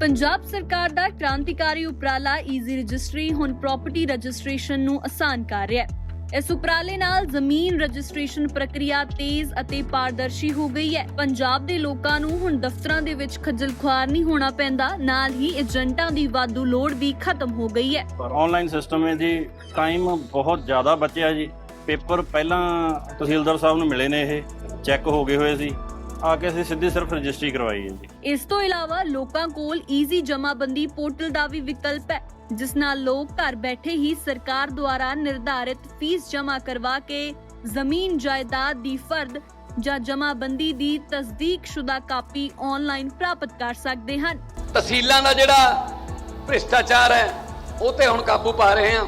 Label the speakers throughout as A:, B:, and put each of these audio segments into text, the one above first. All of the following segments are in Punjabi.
A: ਪੰਜਾਬ ਸਰਕਾਰ ਦਾ ਕ੍ਰਾਂਤੀਕਾਰੀ ਉਪਰਾਲਾ ਈਜ਼ੀ ਰਜਿਸਟਰੀ ਹੁਣ ਪ੍ਰਾਪਰਟੀ ਰਜਿਸਟ੍ਰੇਸ਼ਨ ਨੂੰ ਆਸਾਨ ਕਰ ਰਿਹਾ ਹੈ। ਇਸ ਉਪਰਾਲੇ ਨਾਲ ਜ਼ਮੀਨ ਰਜਿਸਟ੍ਰੇਸ਼ਨ ਪ੍ਰਕਿਰਿਆ ਤੇਜ਼ ਅਤੇ ਪਾਰਦਰਸ਼ੀ ਹੋ ਗਈ ਹੈ। ਪੰਜਾਬ ਦੇ ਲੋਕਾਂ ਨੂੰ ਹੁਣ ਦਫ਼ਤਰਾਂ ਦੇ ਵਿੱਚ ਖੱਜਲ ਖੁਆਰ ਨਹੀਂ ਹੋਣਾ ਪੈਂਦਾ, ਨਾਲ ਹੀ ਏਜੰਟਾਂ ਦੀ ਵਾਧੂ ਲੋੜ ਵੀ ਖਤਮ ਹੋ ਗਈ ਹੈ।
B: ਆਨਲਾਈਨ ਸਿਸਟਮ ਹੈ ਜੀ ਟਾਈਮ ਬਹੁਤ ਜ਼ਿਆਦਾ ਬਚਿਆ ਜੀ। ਪੇਪਰ ਪਹਿਲਾਂ ਤਹਿਸੀਲਦਾਰ ਸਾਹਿਬ ਨੂੰ ਮਿਲੇ ਨੇ ਇਹ ਚੈੱਕ ਹੋ ਗਏ ਹੋਏ ਸੀ। ਆ ਕੇ ਅਸੀਂ ਸਿੱਧੀ ਸਿਰਫ ਰਜਿਸਟਰੀ ਕਰਵਾਈ ਹੈ ਜੀ।
A: ਇਸ ਤੋਂ ਇਲਾਵਾ ਲੋਕਾਂ ਕੋਲ ਈਜ਼ੀ ਜਮਾਬੰਦੀ ਪੋਰਟਲ ਦਾ ਵੀ ਵਿਕਲਪ ਹੈ ਜਿਸ ਨਾਲ ਲੋਕ ਘਰ ਬੈਠੇ ਹੀ ਸਰਕਾਰ ਦੁਆਰਾ ਨਿਰਧਾਰਿਤ ਫੀਸ ਜਮ੍ਹਾਂ ਕਰਵਾ ਕੇ ਜ਼ਮੀਨ ਜਾਇਦਾਦ ਦੀ ਫਰਦ ਜਾਂ ਜਮਾਬੰਦੀ ਦੀ ਤਸਦੀਕਸ਼ੁਦਾ ਕਾਪੀ ਆਨਲਾਈਨ ਪ੍ਰਾਪਤ ਕਰ ਸਕਦੇ ਹਨ।
C: ਤਹਿਸੀਲਾਂ ਦਾ ਜਿਹੜਾ ਭ੍ਰਿਸ਼ਟਾਚਾਰ ਹੈ ਉਹ ਤੇ ਹੁਣ ਕਾਬੂ ਪਾ ਰਹੇ ਹਾਂ।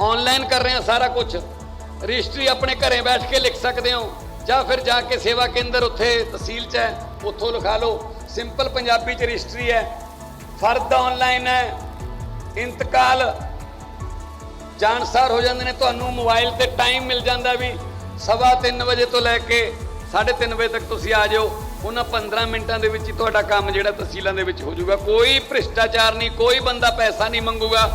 C: ਆਨਲਾਈਨ ਕਰ ਰਹੇ ਹਾਂ ਸਾਰਾ ਕੁਝ ਰਜਿਸਟਰੀ ਆਪਣੇ ਘਰੇ ਬੈਠ ਕੇ ਲਿਖ ਸਕਦੇ ਹੋ। ਜਾਂ ਫਿਰ ਜਾ ਕੇ ਸੇਵਾ ਕੇਂਦਰ ਉੱਥੇ ਤਹਿਸੀਲ 'ਚ ਹੈ, ਉੱਥੋਂ ਲਿਖਾ ਲਓ। ਸਿੰਪਲ ਪੰਜਾਬੀ 'ਚ ਰਜਿਸਟਰੀ ਹੈ। ਫਰਦ ਆਨਲਾਈਨ ਹੈ। ਇੰਤਕਾਲ ਜਾਣਸਾਰ ਹੋ ਜਾਂਦੇ ਨੇ, ਤੁਹਾਨੂੰ ਮੋਬਾਈਲ ਤੇ ਟਾਈਮ ਮਿਲ ਜਾਂਦਾ ਵੀ ਸਵਾ ਤਿੰਨ ਵਜੇ ਤੋਂ ਲੈ ਕੇ 3:30 ਵਜੇ ਤੱਕ ਤੁਸੀਂ ਆ ਜਾਓ। ਉਹਨਾਂ 15 ਮਿੰਟਾਂ ਦੇ ਵਿੱਚ ਹੀ ਤੁਹਾਡਾ ਕੰਮ ਜਿਹੜਾ ਤਹਿਸੀਲਾਂ ਦੇ ਵਿੱਚ ਹੋ ਜਾਊਗਾ। ਕੋਈ ਭ੍ਰਿਸ਼ਟਾਚਾਰ ਨਹੀਂ, ਕੋਈ ਬੰਦਾ ਪੈਸਾ ਨਹੀਂ ਮੰਗੂਗਾ।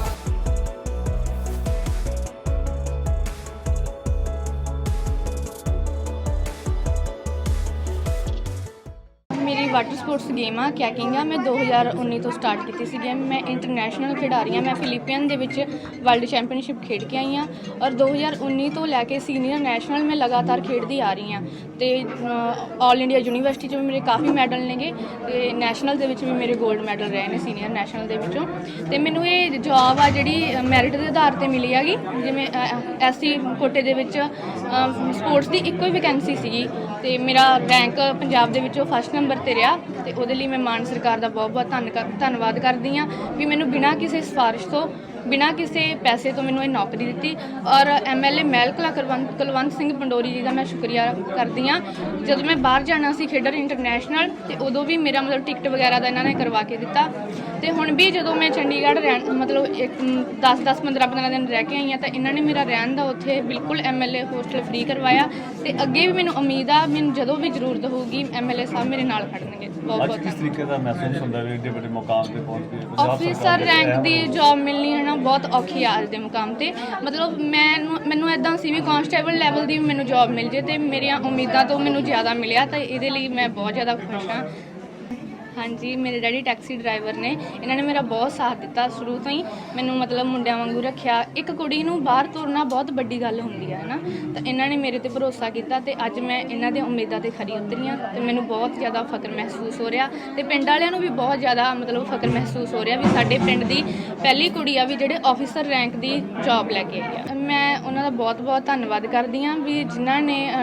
D: ਵਾਟਰ ਸਪੋਰਟਸ ਗੇਮ ਆ ਕੈਕਿੰਗ ਆ ਮੈਂ 2019 ਤੋਂ ਸਟਾਰਟ ਕੀਤੀ ਸੀ ਗੇਮ। ਮੈਂ ਇੰਟਰਨੈਸ਼ਨਲ ਖਿਡਾਰੀ ਆ ਮੈਂ ਫਿਲੀਪੀਅਨ ਦੇ ਵਿੱਚ ਵਰਲਡ ਚੈਂਪੀਅਨਸ਼ਿਪ ਖੇਡ ਕੇ ਆਈ ਆ ਔਰ 2019 ਤੋਂ ਲੈ ਕੇ ਸੀਨੀਅਰ ਨੈਸ਼ਨਲ ਮੈਂ ਲਗਾਤਾਰ ਖੇਡਦੀ ਆ ਰਹੀ ਆ ਤੇ ਆਲ ਇੰਡੀਆ ਯੂਨੀਵਰਸਿਟੀ 'ਚ ਵੀ ਮੇਰੇ ਕਾਫੀ ਮੈਡਲ ਨੇਗੇ ਤੇ ਨੈਸ਼ਨਲ ਦੇ ਵਿੱਚ ਵੀ ਮੇਰੇ 골ਡ ਮੈਡਲ ਰਹੇ ਨੇ ਸੀਨੀਅਰ ਨੈਸ਼ਨਲ ਦੇ ਵਿੱਚੋਂ। ਤੇ ਮੈਨੂੰ ਇਹ ਜੌਬ ਆ ਜਿਹੜੀ ਮੈਰਿਟ ਦੇ ਆਧਾਰ ਤੇ ਮਿਲੀ ਹੈਗੀ। ਜਿਵੇਂ ਐਸਸੀ ਕੋਟੇ ਦੇ ਵਿੱਚ ਸਪੋਰਟਸ ਦੀ ਇੱਕੋ ਹੀ ਵੈਕੈਂਸੀ ਸੀਗੀ। ਤੇ ਮੇਰਾ ਰੈਂਕ ਪੰਜਾਬ ਦੇ ਵਿੱਚੋਂ ਫਸਟ ਨੰਬਰ ਤੇ ਰਿਹਾ। ਤੇ ਉਹਦੇ ਲਈ ਮੈਂ ਮਾਨ ਸਰਕਾਰ ਦਾ ਬਹੁਤ ਬਹੁਤ ਧੰਨ ਕਰ- ਧੰਨਵਾਦ ਕਰਦੀ ਹਾਂ ਵੀ ਮੈਨੂੰ ਬਿਨਾਂ ਕਿਸੇ ਸਿਫਾਰਿਸ਼ ਤੋਂ, ਬਿਨਾਂ ਕਿਸੇ ਪੈਸੇ ਤੋਂ ਮੈਨੂੰ ਇਹ ਨੌਕਰੀ ਦਿੱਤੀ ਔਰ ਐਮਐਲਏ ਮਹਿਲਕਲਾ ਕੁਲਵੰਤ ਕੁਲਵੰਤ ਸਿੰਘ ਪੰਡੋਰੀ ਜੀ ਦਾ ਮੈਂ ਸ਼ੁਕਰੀਆ ਕਰਦੀ ਹਾਂ। ਜਦੋਂ ਮੈਂ ਬਾਹਰ ਜਾਣਾ ਸੀ ਖੇਡਰ ਇੰਟਰਨੈਸ਼ਨਲ ਤੇ ਉਦੋਂ ਵੀ ਮੇਰਾ ਮਤਲਬ ਟਿਕਟ ਵਗੈਰਾ ਦਾ ਇਹਨਾਂ ਨੇ ਕਰਵਾ ਕੇ ਦਿੱਤਾ। ਤੇ ਹੁਣ ਵੀ ਜਦੋਂ ਮੈਂ ਚੰਡੀਗੜ੍ਹ ਰਹਿਣ, ਮਤਲਬ ਇੱਕ 10 10 15 15 ਦਿਨ ਰਹਿ ਕੇ ਆਈ ਹਾਂ ਤਾਂ ਇਹਨਾਂ ਨੇ ਮੇਰਾ ਰਹਿਣ ਦਾ ਉੱਥੇ ਬਿਲਕੁਲ ਐਮਐਲਏ ਹੋਸਟਲ ਫ੍ਰੀ ਕਰਵਾਇਆ ਤੇ ਅੱਗੇ ਵੀ ਮੈਨੂੰ ਉਮੀਦ ਆ, ਮੈਨੂੰ ਜਦੋਂ ਵੀ ਜ਼ਰੂਰਤ ਹੋਊਗੀ ਐਮਐਲਏ ਸਾਹਿਬ ਮੇਰੇ ਨਾਲ ਖੜਨਗੇ। ਬਹੁਤ
E: ਅੱਜ
D: ਬਹੁਤ
E: ਕਿਸ ਤਰੀਕੇ ਦਾ ਮਹਿਸੂਸ ਹੁੰਦਾ ਵੀ ਏਡੇ ਵੱਡੇ ਮੁਕਾਮ ਤੇ ਪਹੁੰਚ ਕੇ ਪੰਜਾਬ
D: ਆਫੀਸਰ
E: ਸਰਕਾਰ ਦੇ
D: ਰੈਂਕ
E: ਅਹਿਮ
D: ਦੀ ਜੌਬ ਮਿਲਣੀ ਹੈ ਨਾ ਬਹੁਤ ਔਖੀ ਆ ਅੱਜ ਦੇ ਮੁਕਾਮ ਤੇ। ਮਤਲਬ ਮੈਨੂੰ ਮੈਨੂੰ ਐਦਾਂ ਸੀ ਵੀ ਕਾਂਸਟੇਬਲ ਲੈਵਲ ਦੀ ਵੀ ਮੈਨੂੰ ਜੌਬ ਮਿਲ ਜੇ ਤੇ ਮੇਰੀਆਂ ਉਮੀਦਾਂ ਤੋਂ ਮੈਨੂੰ ਜ਼ਿਆਦਾ ਮਿਲਿਆ ਤਾਂ ਇਹਦੇ ਲਈ ਮੈਂ ਬਹੁਤ ਜ਼ਿਆਦਾ ਖੁਸ਼ ਹਾਂ। ਹਾਂਜੀ, ਮੇਰੇ ਡੈਡੀ ਟੈਕਸੀ ਡਰਾਈਵਰ ਨੇ। ਇਹਨਾਂ ਨੇ ਮੇਰਾ ਬਹੁਤ ਸਾਥ ਦਿੱਤਾ। ਸ਼ੁਰੂ ਤੋਂ ਹੀ ਮੈਨੂੰ ਮਤਲਬ ਮੁੰਡਿਆਂ ਵਾਂਗੂ ਰੱਖਿਆ। ਇੱਕ ਕੁੜੀ ਨੂੰ ਬਾਹਰ ਤੋਰਨਾ ਬਹੁਤ ਵੱਡੀ ਗੱਲ ਹੁੰਦੀ ਹੈ ਨਾ ਤਾਂ ਇਹਨਾਂ ਨੇ ਮੇਰੇ ਤੇ ਭਰੋਸਾ ਕੀਤਾ ਤੇ ਅੱਜ ਮੈਂ ਇਹਨਾਂ ਦੇ ਉਮੀਦਾਂ ਤੇ ਖਰੀ ਉਤਰੀ ਹਾਂ ਤੇ ਮੈਨੂੰ ਬਹੁਤ ਜ਼ਿਆਦਾ ਫਕਰ ਮਹਿਸੂਸ ਹੋ ਰਿਹਾ। ਤੇ ਪਿੰਡ ਵਾਲਿਆਂ ਨੂੰ ਵੀ ਬਹੁਤ ਜ਼ਿਆਦਾ ਮਤਲਬ ਫਕਰ ਮਹਿਸੂਸ ਹੋ ਰਿਹਾ ਵੀ ਸਾਡੇ ਪਿੰਡ ਦੀ ਪਹਿਲੀ ਕੁੜੀ ਆ ਵੀ ਜਿਹੜੇ ਆਫੀਸਰ ਰੈਂਕ ਦੀ ਜੌਬ ਲੈ ਕੇ ਆਈ ਆ। ਮੈਂ ਉਹਨਾਂ ਦਾ ਬਹੁਤ ਬਹੁਤ ਧੰਨਵਾਦ ਕਰਦੀ ਹਾਂ ਵੀ ਜਿਨ੍ਹਾਂ ਨੇ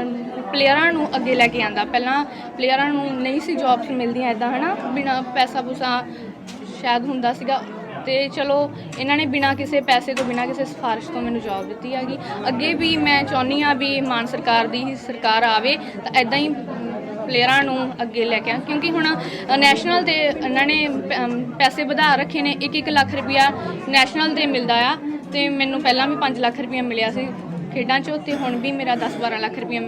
D: ਪਲੇਅਰਾਂ ਨੂੰ ਅੱਗੇ ਲੈ ਕੇ ਆਂਦਾ। ਪਹਿਲਾਂ ਪਲੇਅਰਾਂ ਨੂੰ ਨਹੀਂ ਸੀ ਜੌਬਸ ਮਿਲਦੀਆਂ ਇਦਾਂ ਹਨਾ? ਬਿਨਾ ਪੈਸਾ ਪੂਸਾ ਸ਼ਾਇਦ ਹੁੰਦਾ ਸੀਗਾ। ਤੇ ਚਲੋ, ਇਹਨਾਂ ਨੇ ਬਿਨਾ ਕਿਸੇ ਪੈਸੇ ਤੋਂ, ਬਿਨਾ ਕਿਸੇ ਸਿਫਾਰਿਸ਼ ਤੋਂ ਮੈਨੂੰ ਜੌਬ ਦਿੱਤੀ ਹੈਗੀ। ਅੱਗੇ ਵੀ ਮੈਂ ਚਾਹੁੰਦੀ ਆ ਵੀ ਮਾਨ ਸਰਕਾਰ ਦੀ ਹੀ ਸਰਕਾਰ ਆਵੇ, ਤਾਂ ਐਦਾਂ ਹੀ ਪਲੇਅਰਾਂ ਨੂੰ ਅੱਗੇ ਲੈ ਕੇ ਆ। ਕਿਉਂਕਿ ਹੁਣ ਨੈਸ਼ਨਲ ਤੇ ਇਹਨਾਂ ਨੇ ਪ- ਪੈਸੇ ਵਧਾ ਰੱਖੇ ਨੇ। 1-1 ਲੱਖ ਰੁਪਇਆ ਨੈਸ਼ਨਲ ਤੇ ਮਿਲਦਾ ਆ। ਤੇ ਮੈਨੂੰ ਪਹਿਲਾਂ ਵੀ 5 ਲੱਖ ਰੁਪਇਆ ਮਿਲਿਆ ਸੀ ਖੇਡਾਂ 'ਚੋਂ ਤੇ ਹੁਣ ਵੀ ਮੇਰਾ 10-12 ਲੱਖ ਰੁਪਇਆ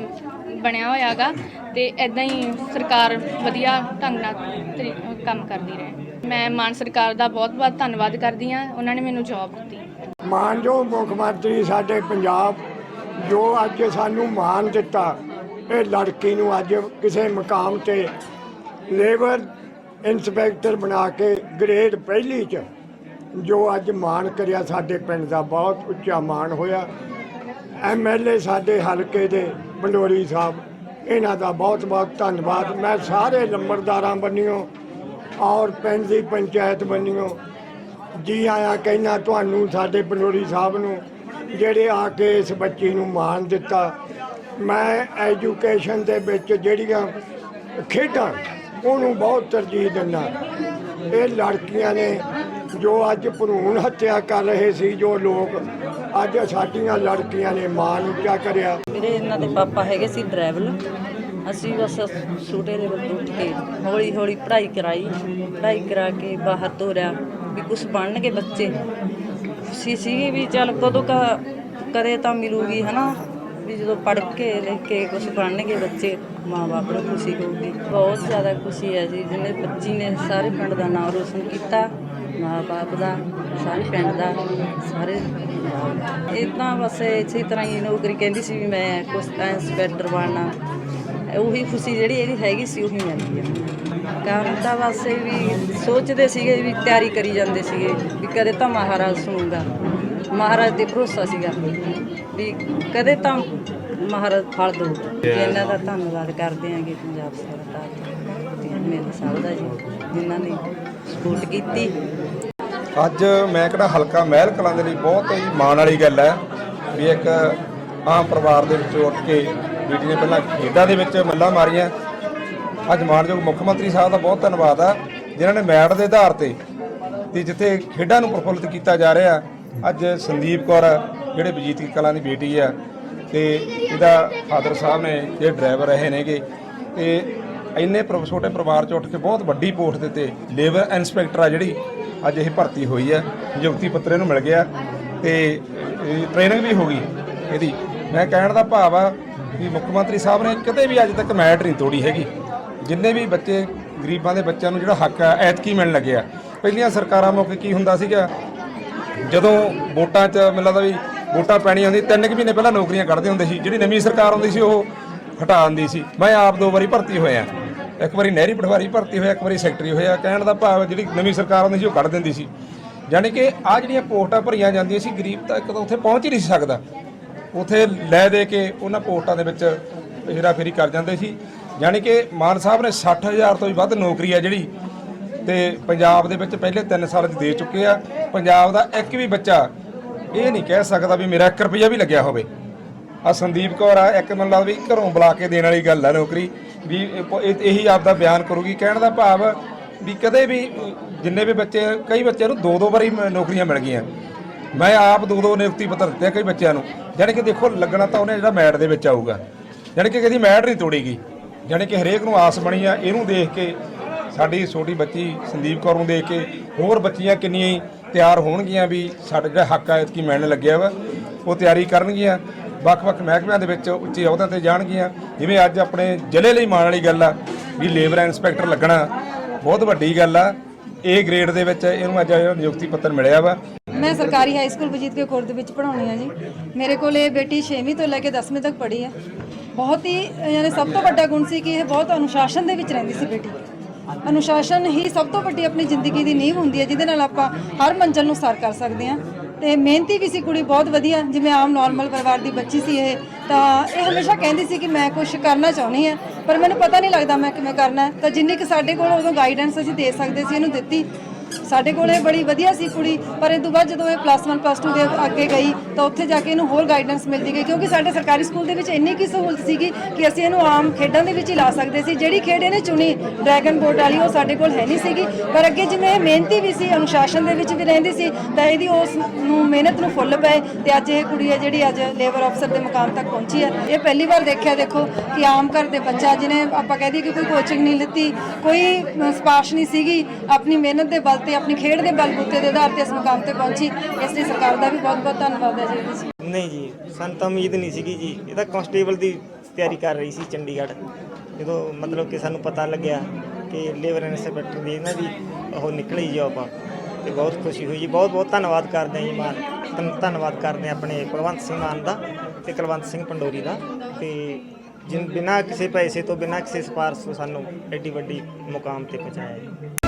D: ਬਣਿਆ ਹੋਇਆਗਾ ਤੇ ਐਦਾਂ ਹੀ ਸਰਕਾਰ ਵਧੀਆ ਢੰਗ ਨਾਲ ਕੰਮ ਕਰਦੀ ਰਹੇ। ਮੈਂ ਮਾਨ ਸਰਕਾਰ ਦਾ ਬਹੁਤ-ਬਹੁਤ ਧੰਨਵਾਦ ਕਰਦੀ ਹਾਂ। ਉਹਨਾਂ ਨੇ ਮੈਨੂੰ ਜੌਬ ਦਿੱਤੀ।
F: ਮਾਨਯੋਗ ਮੁੱਖ ਮੰਤਰੀ ਸਾਡੇ ਪੰਜਾਬ, ਜੋ ਅੱਜ ਸਾਨੂੰ ਮਾਨ ਦਿੱਤਾ, ਇਹ ਲੜਕੀ ਨੂੰ ਅੱਜ ਕਿਸੇ ਮਕਾਮ ਤੇ ਲੇਬਰ ਇੰਸਪੈਕਟਰ ਬਣਾ ਕੇ ਗ੍ਰੇਡ ਪਹਿਲੀ ਚ ਜੋ ਅੱਜ ਮਾਣ ਕਰਿਆ ਸਾਡੇ ਪਿੰਡ ਦਾ, ਬਹੁਤ ਉੱਚਾ ਮਾਣ ਹੋਇਆ। ਐਮਐਲਏ ਸਾਡੇ ਹਲਕੇ ਦੇ ਬੰਡੋਰੀ ਸਾਹਿਬ, ਇਹਨਾਂ ਦਾ ਬਹੁਤ ਬਹੁਤ ਧੰਨਵਾਦ। ਮੈਂ ਸਾਰੇ ਲੰਬੜਦਾਰਾਂ ਬੰਨਿਓ ਔਰ ਪਿੰਡ ਦੀ ਪੰਚਾਇਤ ਬੰਨਿਓ, ਜੀ ਆਇਆਂ ਕਹਿਣਾ ਤੁਹਾਨੂੰ, ਸਾਡੇ ਬੰਡੋਰੀ ਸਾਹਿਬ ਨੂੰ, ਜਿਹੜੇ ਆ ਕੇ ਇਸ ਬੱਚੀ ਨੂੰ ਮਾਣ ਦਿੱਤਾ। ਮੈਂ ਐਜੂਕੇਸ਼ਨ ਦੇ ਵਿੱਚ ਜਿਹੜੀਆਂ ਖੇਡਾਂ, ਉਹਨੂੰ ਬਹੁਤ ਤਰਜੀਹ ਦਿੰਦਾ। ਇਹ ਲੜਕੀਆਂ ਨੇ ਜੋ ਅੱਜ ਭਰੂਣ ਹੱਤਿਆ ਕਰ ਰਹੇ ਸੀ, ਜੋ ਲੋਕ ਅੱਜ ਸਾਡੀਆਂ ਲੜਕੀਆਂ ਨੇ ਮਾਣ ਉੱਚਾ ਕਰਿਆ।
G: ਮੇਰੇ ਇਹਨਾਂ ਦੇ ਪਾਪਾ ਹੈਗੇ ਸੀ ਡਰਾਈਵਰ ਅਸੀਂ ਬਸ ਛੋਟੇ ਦੇ ਵੱਲ ਉੱਠ ਕੇ ਹੌਲੀ ਹੌਲੀ ਪੜ੍ਹਾਈ ਕਰਾਈ। ਪੜ੍ਹਾਈ ਕਰਾ ਕੇ ਬਾਹਰ ਤੋਰਿਆ ਵੀ ਕੁਝ ਬਣਨਗੇ ਬੱਚੇ। ਸੀ ਸੀ ਵੀ ਚੱਲ ਕਦੋਂ ਕਾ ਕਦੇ ਤਾਂ ਮਿਲੂਗੀ, ਹਨਾ? ਵੀ ਜਦੋਂ ਪੜ੍ਹ ਕੇ ਲਿਖ ਕੇ ਕੁਝ ਬਣਨਗੇ ਬੱਚੇ, ਮਾਂ-ਬਾਪ ਨੂੰ ਖੁਸ਼ੀ ਹੋਊਗੀ। ਬਹੁਤ ਜ਼ਿਆਦਾ ਖੁਸ਼ੀ ਹੈ ਜੀ ਜਿਹਨੇ ਬੱਚੀ ਨੇ ਸਾਰੇ ਪਿੰਡ ਦਾ ਨਾਮ ਰੋਸ਼ਨ ਕੀਤਾ। ਮਾਂ-ਬਾਪ ਦਾ ਸਾਰੇ ਪਿੰਡ ਦਾ ਸਾਰੇ ਇਦਾਂ ਬਸ ਇਸੇ ਤਰ੍ਹਾਂ ਹੀ ਨੌਕਰੀ ਕਹਿੰਦੀ ਸੀ ਵੀ ਮੈਂ ਕੁਛ ਤਾਂ ਇੰਸਪੈਕਟਰ ਬਣਨਾ। ਉਹੀ ਖੁਸ਼ੀ ਜਿਹੜੀ ਇਹਦੀ ਹੈਗੀ ਸੀ ਉਹੀ ਮਿਲ ਗਈ ਹੈ ਕਾਰਨ ਤਾਂ ਬਸ ਇਹ ਵੀ ਸੋਚਦੇ ਸੀਗੇ ਵੀ ਤਿਆਰੀ ਕਰੀ ਜਾਂਦੇ ਸੀਗੇ ਵੀ ਕਦੇ ਤਾਂ ਮਹਾਰਾਜ ਸੁਣੂਗਾ। ਮਹਾਰਾਜ ਤੇ ਭਰੋਸਾ ਸੀਗਾ ਵੀ ਕਦੇ ਤਾਂ ਮਹਾਰਾਜ ਫਲ ਤੇ ਇਹਨਾਂ ਦਾ ਧੰਨਵਾਦ ਕਰਦੇ ਆਂਗੇ ਪੰਜਾਬ ਸਰਕਾਰ ਤੇ ਮੇਰੇ ਸਾਹਿਬ ਦਾ ਜੀ। ਜਿਨ੍ਹਾਂ ਨੇ ਸਪੋਰਟ ਕੀਤੀ।
H: ਅੱਜ ਮੈਂ ਕਿਹੜਾ ਹਲਕਾ ਮਹਿਲ ਕਲਾਂ ਦੇ ਲਈ ਬਹੁਤ ਹੀ ਮਾਣ ਵਾਲੀ ਗੱਲ ਹੈ ਵੀ ਇੱਕ ਆਮ ਪਰਿਵਾਰ ਦੇ ਵਿੱਚੋਂ ਉੱਠ ਕੇ ਬੇਟੀ ਨੇ ਪਹਿਲਾਂ ਖੇਡਾਂ ਦੇ ਵਿੱਚ ਮੱਲਾਂ ਮਾਰੀਆਂ। ਅੱਜ ਮਾਣਯੋਗ ਮੁੱਖ ਮੰਤਰੀ ਸਾਹਿਬ ਦਾ ਬਹੁਤ ਧੰਨਵਾਦ ਆ ਜਿਨ੍ਹਾਂ ਨੇ ਮੈਟ ਦੇ ਆਧਾਰ ਤੇ ਤੇ ਜਿੱਥੇ ਖੇਡਾਂ ਨੂੰ ਪ੍ਰਫੁੱਲਿਤ ਕੀਤਾ ਜਾ ਰਿਹਾ ਅੱਜ ਸੰਦੀਪ ਕੌਰ, ਜਿਹੜੇ ਬਜੀਤ ਕਲਾਂ ਦੀ ਬੇਟੀ ਆ ਤੇ ਇਹਦਾ ਫਾਦਰ ਸਾਹਿਬ ਨੇ, ਜਿਹੜੇ ਡਰਾਈਵਰ ਰਹੇ ਨੇਗੇ, ਤੇ ਇੰਨੇ ਪਰ- ਛੋਟੇ ਪਰਿਵਾਰ ਚ ਉੱਠ ਕੇ ਬਹੁਤ ਵੱਡੀ ਪੋਸਟ ਦੇ ਤੇ ਲੇਬਰ ਇਨਸਪੈਕਟਰ ਆ ਜਿਹੜੀ ਅੱਜ ਇਹ ਭਰਤੀ ਹੋਈ ਹੈ, ਨਿਯੁਕਤੀ ਪੱਤਰ ਇਹਨੂੰ ਮਿਲ ਗਿਆ ਤੇ ਟ੍ਰੇਨਿੰਗ ਵੀ ਹੋ ਗਈ ਇਹਦੀ। ਮੈਂ ਕਹਿਣ ਦਾ ਭਾਵ ਆ ਵੀ ਮੁੱਖ ਮੰਤਰੀ ਸਾਹਿਬ ਨੇ ਕਦੇ ਵੀ ਅੱਜ ਤੱਕ ਮੈਟ ਨਹੀਂ ਤੋੜੀ ਹੈਗੀ। ਜਿੰਨੇ ਵੀ ਬੱਚੇ, ਗਰੀਬਾਂ ਦੇ ਬੱਚਿਆਂ ਨੂੰ ਜਿਹੜਾ ਹੱਕ ਆ, ਐਤਕੀ ਮਿਲਣ ਲੱਗਿਆ ਪਹਿਲੀਆਂ ਸਰਕਾਰਾਂ ਮੌਕੇ ਕੀ ਹੁੰਦਾ ਸੀਗਾ? ਜਦੋਂ ਵੋਟਾਂ 'ਚ ਮੈਨੂੰ ਲੱਗਦਾ ਵੀ ਵੋਟਾਂ ਪੈਣੀਆਂ ਹੁੰਦੀਆਂ, ਤਿੰਨ ਕੁ ਮਹੀਨੇ ਪਹਿਲਾਂ ਨੌਕਰੀਆਂ ਕੱਢਦੇ ਹੁੰਦੇ ਸੀ। ਜਿਹੜੀ ਨਵੀਂ ਸਰਕਾਰ ਆਉਂਦੀ ਸੀ, ਉਹ ਹਟਾ ਦਿੰਦੀ ਸੀ। ਮੈਂ ਆਪ ਦੋ ਵਾਰੀ ਭਰਤੀ ਹੋਇਆ। ਇੱਕ ਵਾਰੀ ਨਹਿਰੀ ਪਟਵਾਰੀ ਭਰਤੀ ਹੋਇਆ, ਇੱਕ ਵਾਰੀ ਸੈਕਟਰੀ ਹੋਇਆ, ਕਹਿਣ ਦਾ ਭਾਵ ਜਿਹੜੀ ਨਵੀਂ ਸਰਕਾਰ ਆਉਂਦੀ ਸੀ ਉਹ ਕੱਢ ਦਿੰਦੀ ਸੀ। ਯਾਨੀ ਕਿ ਆ ਜਿਹੜੀਆਂ ਪੋਸਟਾਂ ਭਰੀਆਂ ਜਾਂਦੀਆਂ ਸੀ, ਗਰੀਬ ਤਾਂ ਇੱਕ ਤਾਂ ਉੱਥੇ ਪਹੁੰਚ ਹੀ ਨਹੀਂ ਸੀ ਸਕਦਾ। ਉੱਥੇ ਲੈ ਦੇ ਕੇ ਉਹਨਾਂ ਪੋਸਟਾਂ ਦੇ ਵਿੱਚ ਹੇਰਾਫੇਰੀ ਕਰ ਜਾਂਦੇ ਸੀ। ਯਾਨੀ ਕਿ ਮਾਨ ਸਾਹਿਬ ਨੇ 60000 ਤੋਂ ਵੀ ਵੱਧ ਨੌਕਰੀ ਆ ਜਿਹੜੀ, ਤੇ ਪੰਜਾਬ ਦੇ ਵਿੱਚ ਪਹਿਲੇ 3 ਸਾਲ 'ਚ ਦੇ ਚੁੱਕੇ ਆ। ਪੰਜਾਬ ਦਾ ਇੱਕ ਵੀ ਬੱਚਾ ਇਹ ਨਹੀਂ ਕਹਿ ਸਕਦਾ ਵੀ ਮੇਰਾ 1 ਰੁਪਿਆ ਵੀ ਲੱਗਿਆ ਹੋਵੇ। ਆ ਸੰਦੀਪ ਕੌਰ ਆ, ਇੱਕ ਮੈਨੂੰ ਲੱਗਦਾ ਵੀ ਘਰੋਂ ਬੁਲਾ ਕੇ ਦੇਣ ਵਾਲੀ ਗੱਲ ਆ ਨੌਕਰੀ। ਵੀ ਇਹ- ਇਹੀ ਆਪ ਦਾ ਬਿਆਨ ਕਰੂਗੀ। ਕਹਿਣ ਦਾ ਭਾਵ ਵੀ ਕਦੇ ਵੀ, ਜਿੰਨੇ ਵੀ ਬੱਚੇ, ਕਈ ਬੱਚਿਆਂ ਨੂੰ ਦੋ ਦੋ ਵਾਰੀ ਮ- ਨੌਕਰੀਆਂ ਮਿਲ ਗਈਆਂ। ਮੈਂ ਆਪ ਦੋ ਦੋ ਨਿਯੁਕਤੀ ਪੱਤਰ ਦਿੱਤੇ ਆ ਕਈ ਬੱਚਿਆਂ ਨੂੰ। ਜਾਣੀ ਕਿ ਦੇਖੋ, ਲੱਗਣਾ ਤਾਂ ਉਹਨੇ ਜਿਹੜਾ ਮੈਟ ਦੇ ਵਿੱਚ ਆਊਗਾ। ਜਾਣੀ ਕਿ ਕਦੀ ਮੈਟ ਨਹੀਂ ਤੋੜੀਗੀ। ਜਾਣੀ ਕਿ ਹਰੇਕ ਨੂੰ ਆਸ ਬਣੀ ਆ, ਇਹਨੂੰ ਦੇਖ ਕੇ, ਸਾਡੀ ਛੋਟੀ ਬੱਚੀ ਸੰਦੀਪ ਕੌਰ ਨੂੰ ਦੇਖ ਕੇ ਹੋਰ ਬੱਚੀਆਂ ਕਿੰਨੀਆਂ ਹੀ ਤਿਆਰ ਹੋਣਗੀਆਂ ਵੀ ਸਾਡਾ ਜਿਹੜਾ ਹੱਕ ਆ, ਇਤਕੀ ਮਿਲਣ ਲੱਗਿਆ ਵਾ, ਉਹ ਤਿਆਰੀ ਕਰਨਗੀਆਂ। ਵੱਖ-ਵੱਖ ਮਹਿਕਮਿਆਂ ਦੇ ਵਿੱਚ ਉੱਚੇ ਅਹੁਦਿਆਂ ਤੇ ਜਾਣਗੀਆਂ। ਜਿਵੇਂ ਅੱਜ ਆਪਣੇ ਜ਼ਿਲ੍ਹੇ ਲਈ ਮਾਣ ਵਾਲੀ ਗੱਲ ਆ, ਵੀ ਲੇਬਰ ਇੰਸਪੈਕਟਰ ਲੱਗਣਾ ਬਹੁਤ ਵੱਡੀ ਗੱਲ ਆ। ਏ ਗ੍ਰੇਡ ਦੇ ਵਿੱਚ ਇਹਨੂੰ ਅੱਜ ਨਿਯੁਕਤੀ ਪੱਤਰ ਮਿਲਿਆ ਵਾ।
I: ਮੈਂ ਸਰਕਾਰੀ ਹਾਈ ਸਕੂਲ ਵਜੀਦ ਕੇ ਖੁਰਦ ਵਿੱਚ ਪੜ੍ਹਾਉਣੀ ਆ ਜੀ। ਮੇਰੇ ਕੋਲ ਇਹ ਬੇਟੀ 6ਵੀਂ ਤੋਂ ਲੈ ਕੇ 10ਵੀਂ ਤੱਕ ਪੜ੍ਹੀ ਆ। ਬਹੁਤ ਹੀ ਯਾਨੀ ਸਭ ਤੋਂ ਵੱਡਾ ਗੁਣ ਸੀ ਕਿ ਇਹ ਬਹੁਤ ਅਨੁਸ਼ਾਸਨ ਦੇ ਵਿੱਚ ਰਹਿੰਦੀ ਸੀ ਬੇਟੀ। ਅਨੁਸ਼ਾਸਨ ਹੀ ਸਭ ਤੋਂ ਵੱਡੀ ਆਪਣੀ ਜ਼ਿੰਦਗੀ ਦੀ ਨੀਂਹ ਹੁੰਦੀ ਹੈ ਜਿਹਦੇ ਨਾਲ ਆਪਾਂ ਹਰ ਮੰਜ਼ਲ ਨੂੰ ਸਰ ਕਰ ਸਕਦੇ ਹਾਂ ਤੇ ਮਿਹਨਤੀ ਵੀ ਸੀ ਕੁੜੀ, ਬਹੁਤ ਵਧੀਆ। ਜਿਵੇਂ ਆਮ ਨਾਰਮਲ ਪਰਿਵਾਰ ਦੀ ਬੱਚੀ ਸੀ ਇਹ, ਤਾਂ ਇਹ ਹਮੇਸ਼ਾ ਕਹਿੰਦੀ ਸੀ ਕਿ ਮੈਂ ਕੁਝ ਕਰਨਾ ਚਾਹੁੰਦੀ ਹਾਂ, ਪਰ ਮੈਨੂੰ ਪਤਾ ਨਹੀਂ ਲੱਗਦਾ ਮੈਂ ਕਿਵੇਂ ਕਰਨਾ ਤਾਂ ਜਿੰਨੀ ਕਿ ਸਾਡੇ ਕੋਲ ਉਦੋਂ ਗਾਈਡੈਂਸ ਅਸੀਂ ਦੇ ਸਕਦੇ ਸੀ, ਇਹਨੂੰ ਦਿੱਤੀ। ਸਾਡੇ ਕੋਲ ਇਹ ਬੜੀ ਵਧੀਆ ਸੀ ਕੁੜੀ ਪਰ ਇਹ ਤੋਂ ਬਾਅਦ ਜਦੋਂ ਇਹ ਪਲੱਸ 1 ਪਲੱਸ 2 ਦੇ ਅੱਗੇ ਗਈ ਤਾਂ ਉੱਥੇ ਜਾ ਕੇ ਇਹਨੂੰ ਹੋਰ ਗਾਈਡੈਂਸ ਮਿਲਦੀ ਗਈ ਕਿਉਂਕਿ ਸਾਡੇ ਸਰਕਾਰੀ ਸਕੂਲ ਦੇ ਵਿੱਚ ਇੰਨੀ ਕੀ ਸਹੂਲਤ ਸੀਗੀ ਕਿ ਅਸੀਂ ਇਹਨੂੰ ਆਮ ਖੇਡਾਂ ਦੇ ਵਿੱਚ ਹੀ ਲਾ ਸਕਦੇ ਸੀ। ਜਿਹੜੀ ਖੇਡ ਇਹਨੇ ਚੁਣੀ ਡਰੈਗਨ ਬੋਰਡ ਵਾਲੀ ਉਹ ਸਾਡੇ ਕੋਲ ਹੈ ਨਹੀਂ ਸੀਗੀ। ਪਰ ਅੱਗੇ ਜਿਵੇਂ ਇਹ ਮਿਹਨਤੀ ਵੀ ਸੀ ਅਨੁਸ਼ਾਸਨ ਦੇ ਵਿੱਚ ਵੀ ਰਹਿੰਦੀ ਸੀ ਤਾਂ ਇਹਦੀ ਉਸ ਨੂੰ ਮਿਹਨਤ ਨੂੰ ਫੁੱਲ ਪਏ ਤੇ ਅੱਜ ਇਹ ਕੁੜੀ ਹੈ ਜਿਹੜੀ ਅੱਜ ਲੇਬਰ ਅਫਸਰ ਦੇ ਮੁਕਾਮ ਤੱਕ ਪਹੁੰਚੀ ਹੈ। ਇਹ ਪਹਿਲੀ ਵਾਰ ਦੇਖਿਆ ਦੇਖੋ ਕਿ ਆਮ ਘਰ ਦੇ ਬੱਚਾ ਜਿਹਨੇ ਆਪਾਂ ਕਹਿ ਦਈਏ ਕਿ ਕੋਈ ਕੋਚਿੰਗ ਨਹੀਂ ਲਿੱਤੀ ਕੋਈ ਅ, ਨਹੀਂ ਸੀਗੀ ਆਪਣੀ ਮਿਹਨਤ ਦੇ ਬਲ ਤੇ ਆਪਣੀ ਖੇਡ ਦੇ ਬਲਬੂਤੇ ਦੇ ਆਧਾਰ ਤੇ ਇਸ ਮੁਕਾਮ ਤੇ ਪਹੁੰਚੀ। ਇਸ ਲਈ ਸਰਕਾਰ ਦਾ ਵੀ ਬਹੁਤ ਬਹੁਤ ਧੰਨਵਾਦ ਹੈ ਜੀ। ਇਹਦੇ 'ਚ
J: ਨਹੀਂ ਜੀ, ਸਾਨੂੰ ਤਾਂ ਉਮੀਦ ਨਹੀਂ ਸੀਗੀ ਜੀ। ਇਹ ਤਾਂ ਕਾਂਸਟੇਬਲ ਦੀ ਤਿਆਰੀ ਕਰ ਰਹੀ ਸੀ ਚੰਡੀਗੜ੍ਹ। ਜਦੋਂ ਮਤਲਬ ਕਿ ਸਾਨੂੰ ਪਤਾ ਲੱਗਿਆ ਕਿ ਲੇਬਰ ਇੰਸਪੈਕਟਰ ਦੀ ਇਹਨਾਂ ਦੀ ਉਹ ਨਿਕਲੀ ਜੋਬ ਆ ਤੇ ਬਹੁਤ ਖੁਸ਼ੀ ਹੋਈ ਜੀ। ਬਹੁਤ ਬਹੁਤ ਧੰਨਵਾਦ ਕਰਦੇ ਹਾਂ ਜੀ ਮਾਨ। ਧੰਨ- ਧੰਨਵਾਦ ਕਰਦੇ ਹਾਂ ਆਪਣੇ ਭਗਵੰਤ ਸਿੰਘ ਮਾਨ ਦਾ ਤੇ ਕੁਲਵੰਤ ਸਿੰਘ ਪੰਡੋਰੀ ਦਾ। ਤੇ ਜਿਨ, ਬਿਨਾਂ ਕਿਸੇ ਪੈਸੇ ਤੋਂ, ਬਿਨਾਂ ਕਿਸੇ ਸਿਫਾਰਿਸ਼ ਤੋਂ ਸਾਨੂੰ ਐਡੀ ਵੱਡੀ ਮੁਕਾਮ ਤੇ ਪਹੁੰਚਾਇਆ ਜੀ।